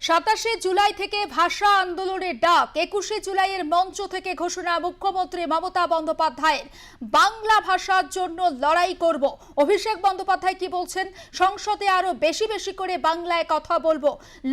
সাতাশে জুলাই থেকে ভাষা আন্দোলনের ডাক, একুশে জুলাইয়ের মঞ্চ থেকে ঘোষণা মুখ্যমন্ত্রী মমতা বন্দ্যোপাধ্যায়ের। বাংলা ভাষার জন্য লড়াই করব। অভিষেক বন্দ্যোপাধ্যায় কি বলছেন? সংসদে আরও বেশি বেশি করে বাংলায় কথা বলব।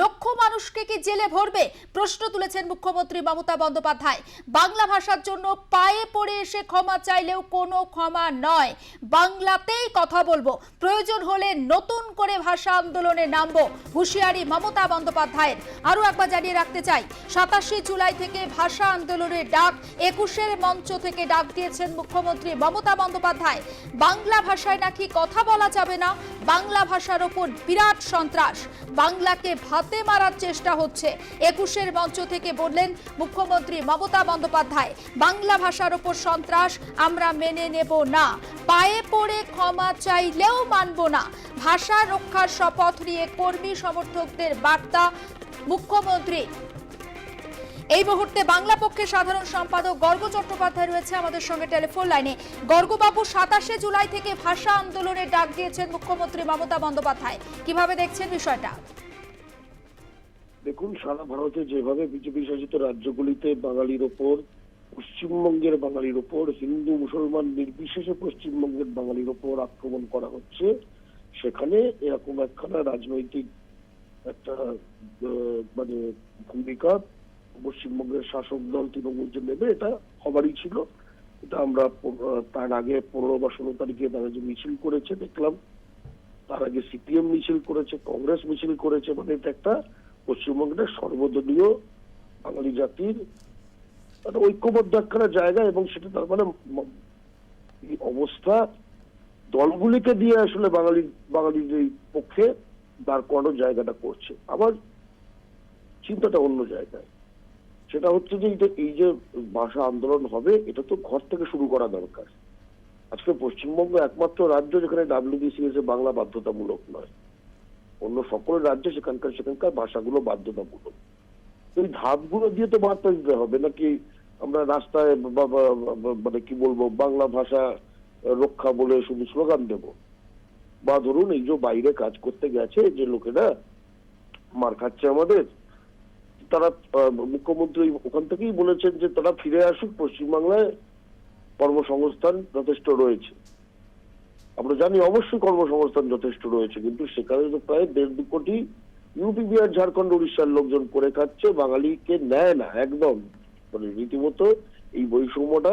লক্ষ মানুষকে কি জেলে ভরবে? প্রশ্ন তুলেছেন মুখ্যমন্ত্রী মমতা বন্দ্যোপাধ্যায়। বাংলা ভাষার জন্য পায়ে পড়ে এসে ক্ষমা চাইলেও কোনো ক্ষমা নয়। বাংলাতেই কথা বলব। প্রয়োজন হলে নতুন করে ভাষা আন্দোলনে নামবো। হুঁশিয়ারি মমতা বন্দ্যোপাধ্যায়ের আরও একবার জানিয়ে রাখতে চাই, সাতাশে জুলাই থেকে ভাষা আন্দোলনের ডাক, একুশের মঞ্চ থেকে ডাক দিয়েছেন মুখ্যমন্ত্রী মমতা বন্দ্যোপাধ্যায়। বাংলা ভাষায় নাকি কথা বলা যাবে না? বাংলা ভাষার ওপর বিরাট সন্ত্রাস। বাংলাকে ভাতে মারার চেষ্টা হচ্ছে। একুশের মঞ্চ থেকে বললেন মুখ্যমন্ত্রী মমতা বন্দ্যোপাধ্যায়, বাংলা ভাষার ওপর সন্ত্রাস আমরা মেনে নেব না। পায়ে পড়ে ক্ষমা চাইলেও মানব না। ভাষা রক্ষার শপথ নিয়ে কর্মী সমর্থকদের বার্তা মুখ্যমন্ত্রী। এই মুহূর্তে বাংলা পক্ষের সাধারণ সম্পাদক গর্গ চট্টোপাধ্যায় রয়েছে আমাদের সঙ্গে টেলিফোন লাইনে। গর্গবাবু সাতাশে জুলাই থেকে ভাষা আন্দোলনের ডাক দিয়েছেন মুখ্যমন্ত্রী মমতা বন্দ্যোপাধ্যায়। কীভাবে দেখছেন বিষয়টা? দেখুন, সারা ভারতে যেভাবে বিজেপি শাসিত রাজ্যগুলিতে বাঙালির ওপর, পশ্চিমবঙ্গের বাঙালির ওপর, হিন্দু, মুসলমান নির্বিশেষে পশ্চিমবঙ্গের বাঙালির ওপর আক্রমণ করা হচ্ছে সেখানে এরকম একখানা রাজনৈতিক একটা মানে ভূমিকা পশ্চিমবঙ্গের শাসক দল তৃণমূল যে নেবে, এটা হবারই ছিল। এটা আমরা তার আগে পনেরো বা ষোলো তারিখে তারা যে মিছিল করেছে, দেখলাম। তার আগে সিপিএম মিছিল করেছে, কংগ্রেস মিছিল করেছে মানে এটা একটা পশ্চিমবঙ্গের সর্বদলীয় বাঙালি জাতির একটা ঐক্যবদ্ধ একখানা জায়গা এবং সেটা তার মানে অবস্থা দলগুলিকে দিয়ে আসলে বাঙালি বাঙালির এই পক্ষে দাঁড় করানোর জায়গাটা করছে। আবার চিন্তাটা অন্য জায়গায়। সেটা হচ্ছে যে এই যে ভাষা আন্দোলন হবে, এটা তো ঘর থেকে শুরু করা দরকার। আজকে পশ্চিমবঙ্গ একমাত্র রাজ্য যেখানে ডাব্লিউবিসিএস এ বাংলা বাধ্যতামূলক নয়। অন্য সকল রাজ্যে সেখানকার সেখানকার ভাষাগুলো বাধ্যতামূলক। এই ধাপগুলো দিয়ে তো বার্তা দিতে হবে। নাকি আমরা রাস্তায় মানে কি বলব, বাংলা ভাষা রক্ষা বলে শুধু স্লোগান দেব। বা ধরুন, এই যে বাইরে কাজ করতে গেছে, যে লোকেরা মার খাচ্ছে আমাদের, তারা মুখ্যমন্ত্রী ওখান থেকেই বলেছেন যে তারা ফিরে আসুক, পশ্চিমবাংলায় কর্মসংস্থান যথেষ্ট রয়েছে। আমরা জানি অবশ্যই কর্মসংস্থান যথেষ্ট রয়েছে, কিন্তু সেখানে তো প্রায় দেড় দু কোটি ইউপি বিহার ঝাড়খণ্ড, উড়িষ্যার লোকজন করে খাচ্ছে, বাঙালিকে নেয় না, একদম। মানে রীতিমতো এই বৈষম্যটা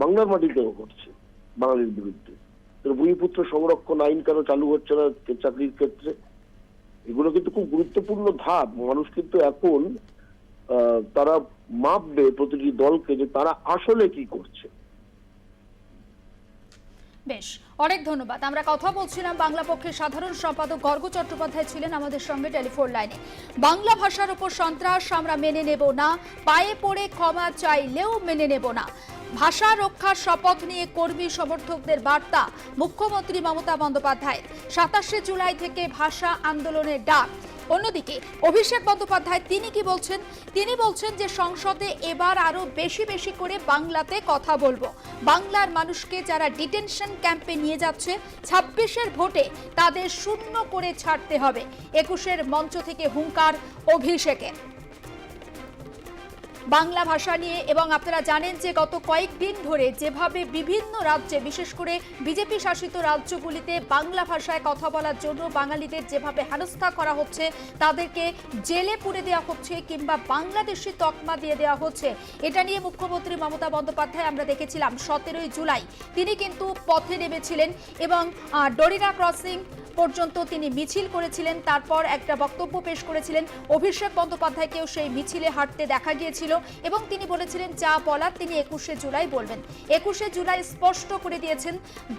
বাংলার মাটিতেও করছে বাঙালির বিরুদ্ধে। ভূমিপুত্র সংরক্ষণ আইন কেন চালু হচ্ছে না চাকরির ক্ষেত্রে? এগুলো কিন্তু খুব গুরুত্বপূর্ণ ধাপ। মানুষ কিন্তু এখন তারা মাপবে প্রতিটি দলকে যে তারা আসলে কি করছে। বেশ, অনেক ধন্যবাদ। আমরা কথা বলছিলাম বাংলা পক্ষের সাধারণ সম্পাদক গর্গ চট্টোপাধ্যায় ছিলেন আমাদের সঙ্গে টেলিফোন লাইনে। বাংলা ভাষার উপর সন্ত্রাস আমরা মেনে নেব না, পায়ে পড়ে ক্ষমা চাইলেও মেনে নেব না। ভাষা রক্ষার শপথ নিয়ে কর্মী সমর্থকদের বার্তা, মুখ্যমন্ত্রী মমতা বন্দ্যোপাধ্যায় সাতাশে জুলাই থেকে ভাষা আন্দোলনের ডাক। অন্যদিকে, অভিষেক বন্দ্যোপাধ্যায় তিনি কি বলছেন? তিনি বলছেন যে সংসদে এবার আরও বেশি বেশি করে বাংলাতে কথা বলব। বাংলার মানুষকে যারা ডিটেনশন ক্যাম্পে নিয়ে যাচ্ছে, ছাব্বিশের ভোটে তাদের শূন্য করে ছাড়তে হবে। একুশের মঞ্চ থেকে হুঙ্কার অভিষেকের। বাংলা ভাষা নিয়ে এবং আপনারা জানেন যে গত কয়েকদিন ধরে যেভাবে বিভিন্ন রাজ্যে, বিশেষ করে বিজেপি শাসিত রাজ্যগুলিতে বাংলা ভাষায় কথা বলার জন্য বাঙালিদের যেভাবে হেনস্থা করা হচ্ছে, তাদেরকে জেলে পুড়ে দেওয়া হচ্ছে কিংবা বাংলাদেশি তকমা দিয়ে দেওয়া হচ্ছে, এটা নিয়ে মুখ্যমন্ত্রী মমতা বন্দ্যোপাধ্যায় আমরা দেখেছিলাম সতেরোই জুলাই। তিনি কিন্তু পথে নেমেছিলেন এবং ডরিনা ক্রসিং পর্যন্ত তিনি মিছিল করেছিলেন, তারপর একটা বক্তব্য পেশ করেছিলেন। অভিষেক বন্দ্যোপাধ্যায়কেও সেই মিছিলে হাঁটতে দেখা গিয়েছিল এবং তিনি বলেছিলেন, যা বলার তিনি একুশে জুলাই বলবেন। একুশে জুলাই স্পষ্ট করে দিয়েছেন,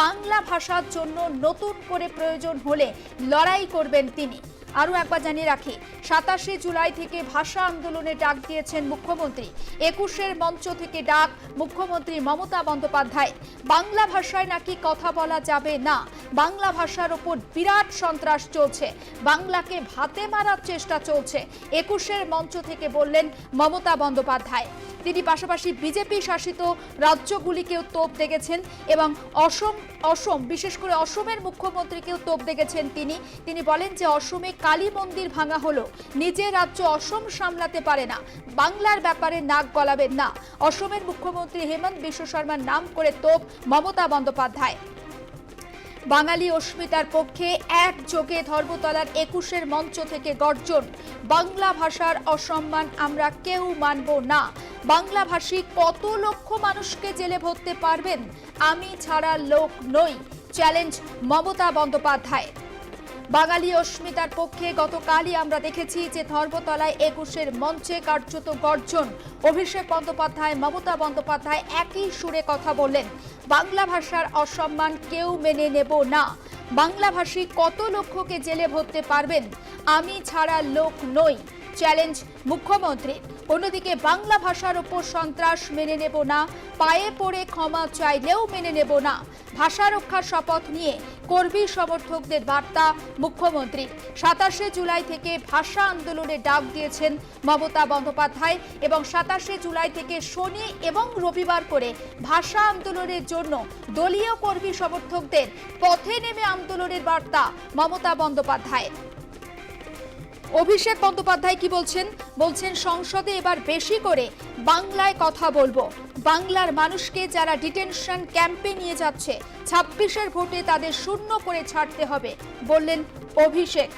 বাংলা ভাষার জন্য নতুন করে প্রয়োজন হলে লড়াই করবেন তিনি। আরও একবার জানিয়ে রাখি, সাতাশে জুলাই থেকে ভাষা আন্দোলনে ডাক দিয়েছেন মুখ্যমন্ত্রী। একুশের মঞ্চ থেকে ডাক মুখ্যমন্ত্রী মমতা বন্দ্যোপাধ্যায়। বাংলা ভাষায় নাকি কথা বলা যাবে না? বাংলা ভাষার ওপর বিরাট সন্ত্রাস চলছে। বাংলাকে ভাতে মারার চেষ্টা চলছে। একুশের মঞ্চ থেকে বললেন মমতা বন্দ্যোপাধ্যায়। তিনি পাশাপাশি বিজেপি শাসিত রাজ্যগুলিকেও তোপ দেখেছেন এবং অসম অসম, বিশেষ করে অসমের মুখ্যমন্ত্রীকেও তোপ দেখেছেন তিনি। তিনি বলেন যে অসমে কালী মন্দির ভাঙা হলো নিজের রাজ্য অসম সামলাতে পারে না, বাংলার ব্যাপারে নাক গলাবেন না। অসমের মুখ্যমন্ত্রী হেমন্ত বিশ্ব শর্মার নাম করে তোপ মমতা বন্দ্যোপাধ্যায়। বাঙালি অস্মিতার পক্ষে একযোগে ধর্মতলার একুশের মঞ্চ থেকে গর্জন, বাংলা ভাষার অসম্মান আমরা কেউ মানব না। বাংলাভাষী কত লক্ষ মানুষকে জেলে ভরতে পারবেন? আমি ছাড়া লোক নই। চ্যালেঞ্জ মমতা বন্দ্যোপাধ্যায় বাঙালি অস্মিতার পক্ষে গতকালই আমরা দেখেছি যে ধর্মতলায় একুশের মঞ্চে কার্যত গর্জন। অভিষেক বন্দ্যোপাধ্যায়, মমতা বন্দ্যোপাধ্যায় একই সুরে কথা বললেন। বাংলা ভাষার অসম্মান কেউ মেনে নেব না। বাংলাভাষী কত লক্ষকে জেলে ভরতে পারবেন? আমি ছাড়া লোক নই। চ্যালেঞ্জ মুখ্যমন্ত্রী। অন্যদিকে বাংলা ভাষার ওপর সন্ত্রাস মেনে নেব না, পায়ে পড়ে ক্ষমা চাইলেও মেনে নেব না। ভাষা রক্ষার শপথ নিয়ে কর্মী সমর্থকদের বার্তা মুখ্যমন্ত্রী। সাতাশে জুলাই থেকে ভাষা আন্দোলনে ডাক দিয়েছেন মমতা বন্দ্যোপাধ্যায় এবং সাতাশে জুলাই থেকে শনি এবং রবিবার করে ভাষা আন্দোলনের জন্য দলীয় কর্মী সমর্থকদের পথে নেমে আন্দোলনের বার্তা মমতা বন্দ্যোপাধ্যায় অভিষেক বন্দ্যোপাধ্যায় কি বলছেন? বলছেন, সংসদে এবার বেশি করে বাংলায় কথা বলব। বাংলার মানুষকে যারা ডিটেনশন ক্যাম্পে নিয়ে যাচ্ছে, ছাব্বিশের ভোটে তাদের শূন্য করে ছাড়তে হবে, বললেন অভিষেক।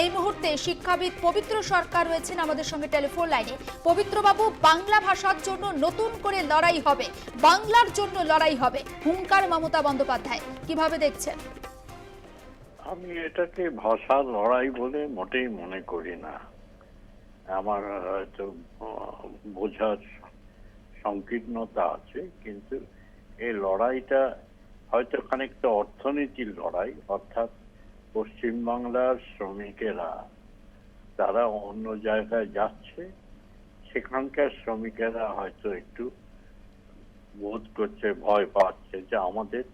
এই মুহূর্তে শিক্ষাবিদ পবিত্র সরকার রয়েছেন আমাদের সঙ্গে টেলিফোন লাইনে। পবিত্রবাবু, বাংলা ভাষার জন্য নতুন করে লড়াই হবে, বাংলার জন্য লড়াই হবে, হুঙ্কার মমতা বন্দ্যোপাধ্যায়, কীভাবে দেখছেন? আমি এটাকে ভাষা লড়াই বলে মোটেই মনে করি না। আমার হয়তো বোঝার সংকীর্ণতা আছে, কিন্তু এই লড়াইটা হয়তো খানিকটা অর্থনীতির লড়াই, অর্থাৎ পশ্চিমবাংলার শ্রমিকেরা, তারা অন্য জায়গায় যাচ্ছে, সেখানকার শ্রমিকেরা হয়তো একটু বোধ করছে, ভয় পাচ্ছে যে আমাদের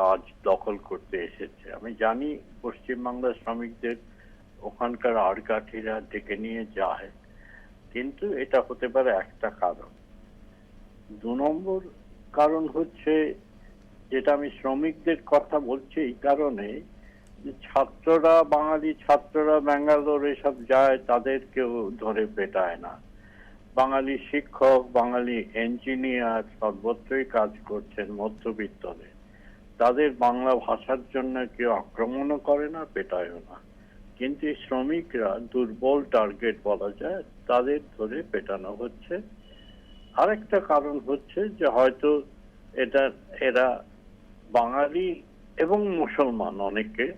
কাজ দখল করতে এসেছে। আমি জানি পশ্চিমবাংলার শ্রমিকদের ওখানকার আড়কাঠিরা ডেকে নিয়ে যায়, কিন্তু এটা হতে পারে একটা কারণ। দু নম্বর কারণ হচ্ছে যেটা আমি শ্রমিকদের কথা বলছি এই কারণে ছাত্ররা, বাঙালি ছাত্ররা ব্যাঙ্গালোর এসব যায়, তাদের কেউ ধরে পেটায় না। বাঙালি শিক্ষক, বাঙালি ইঞ্জিনিয়ার সর্বত্রই কাজ করছেন মধ্যবিত্তরে তাদের বাংলা ভাষার জন্য কেউ আক্রমণও করে না, পেটায়ও না। কিন্তু শ্রমিকরা দুর্বল টার্গেট বলা যায়, তাদের ধরে পেটানো হচ্ছে। আরেকটা কারণ হচ্ছে যে হয়তো এটা, এরা বাঙালি এবং মুসলমান অনেকে,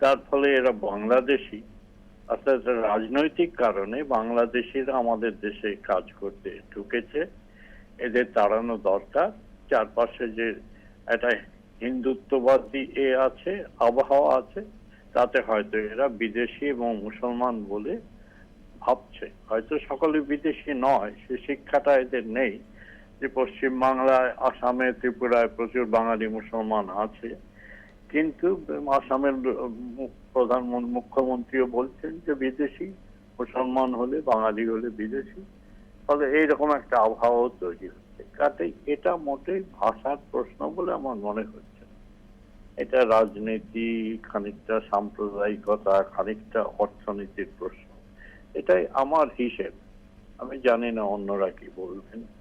তার ফলে এরা বাংলাদেশি। অর্থাৎ রাজনৈতিক কারণে বাংলাদেশিরা আমাদের দেশে কাজ করতে ঢুকেছে। এদের তাড়ানো দরকার। চারপাশে যে একটা হিন্দুত্ববাদী এ আছে, আবহাওয়া আছে, তাতে হয়তো এরা বিদেশি এবং মুসলমান বলে ভাবছে। হয়তো সকলে বিদেশি নয়, সে শিক্ষাটা এদের নেই যে পশ্চিম বাংলায় আসামে, ত্রিপুরায় প্রচুর বাঙালি মুসলমান আছে। কিন্তু আসামের প্রধানমন্ত্রী মুখ্যমন্ত্রীও বলছেন যে বিদেশি, মুসলমান হলে বাঙালি হলে বিদেশি। ফলে এইরকম একটা আবহাওয়াও তৈরি হচ্ছে। কাজেই এটা মোটেই ভাষার প্রশ্ন বলে আমার মনে হচ্ছে এটা রাজনীতি, খানিকটা সাম্প্রদায়িকতা, খানিকটা অর্থনীতির প্রশ্ন। এটাই আমার হিসেব। আমি জানি না অন্যরা কি বলবেন।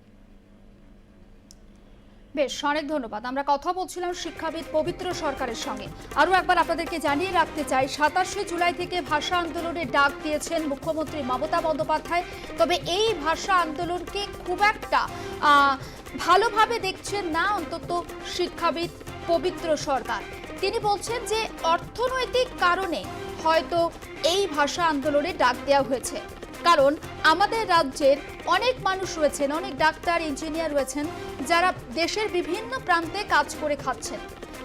বেশ, অনেক ধন্যবাদ। আমরা কথা বলছিলাম শিক্ষাবিদ পবিত্র সরকারের সঙ্গে। আরও একবার আপনাদেরকে জানিয়ে রাখতে চাই, সাতাশে জুলাই থেকে ভাষা আন্দোলনের ডাক দিয়েছেন মুখ্যমন্ত্রী মমতা বন্দ্যোপাধ্যায়। তবে এই ভাষা আন্দোলনকে খুব একটা ভালোভাবে দেখছেন না অন্তত শিক্ষাবিদ পবিত্র সরকার। তিনি বলছেন যে অর্থনৈতিক কারণে হয়তো এই ভাষা আন্দোলনে ডাক দেওয়া হয়েছে। কারণ আমাদের রাজ্যের অনেক মানুষ রয়েছেন, অনেক ডাক্তার, ইঞ্জিনিয়ার রয়েছেন, যারা দেশের বিভিন্ন প্রান্তে কাজ করে খাচ্ছেন।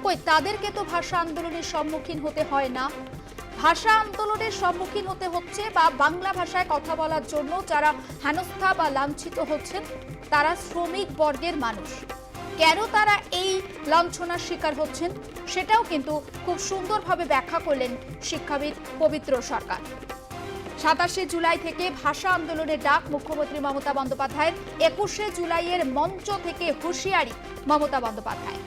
কই, তাদেরকে তো ভাষা আন্দোলনের সম্মুখীন হতে হয় না। ভাষা আন্দোলনের সম্মুখীন হতে হচ্ছে বা বাংলা ভাষায় কথা বলার জন্য যারা হেনস্থা বা লাঞ্ছিত হচ্ছেন, তারা শ্রমিক বর্গের মানুষ। কেন তারা এই লাঞ্ছনার শিকার হচ্ছেন? সেটাও কিন্তু খুব সুন্দরভাবে ব্যাখ্যা করলেন শিক্ষাবিদ পবিত্র সরকার। সাতাশে জুলাই থেকে ভাষা আন্দোলনের ডাক মুখ্যমন্ত্রী মমতা বন্দ্যোপাধ্যায়ের একুশে জুলাইয়ের মঞ্চ থেকে হুঁশিয়ারি মমতা বন্দ্যোপাধ্যায়।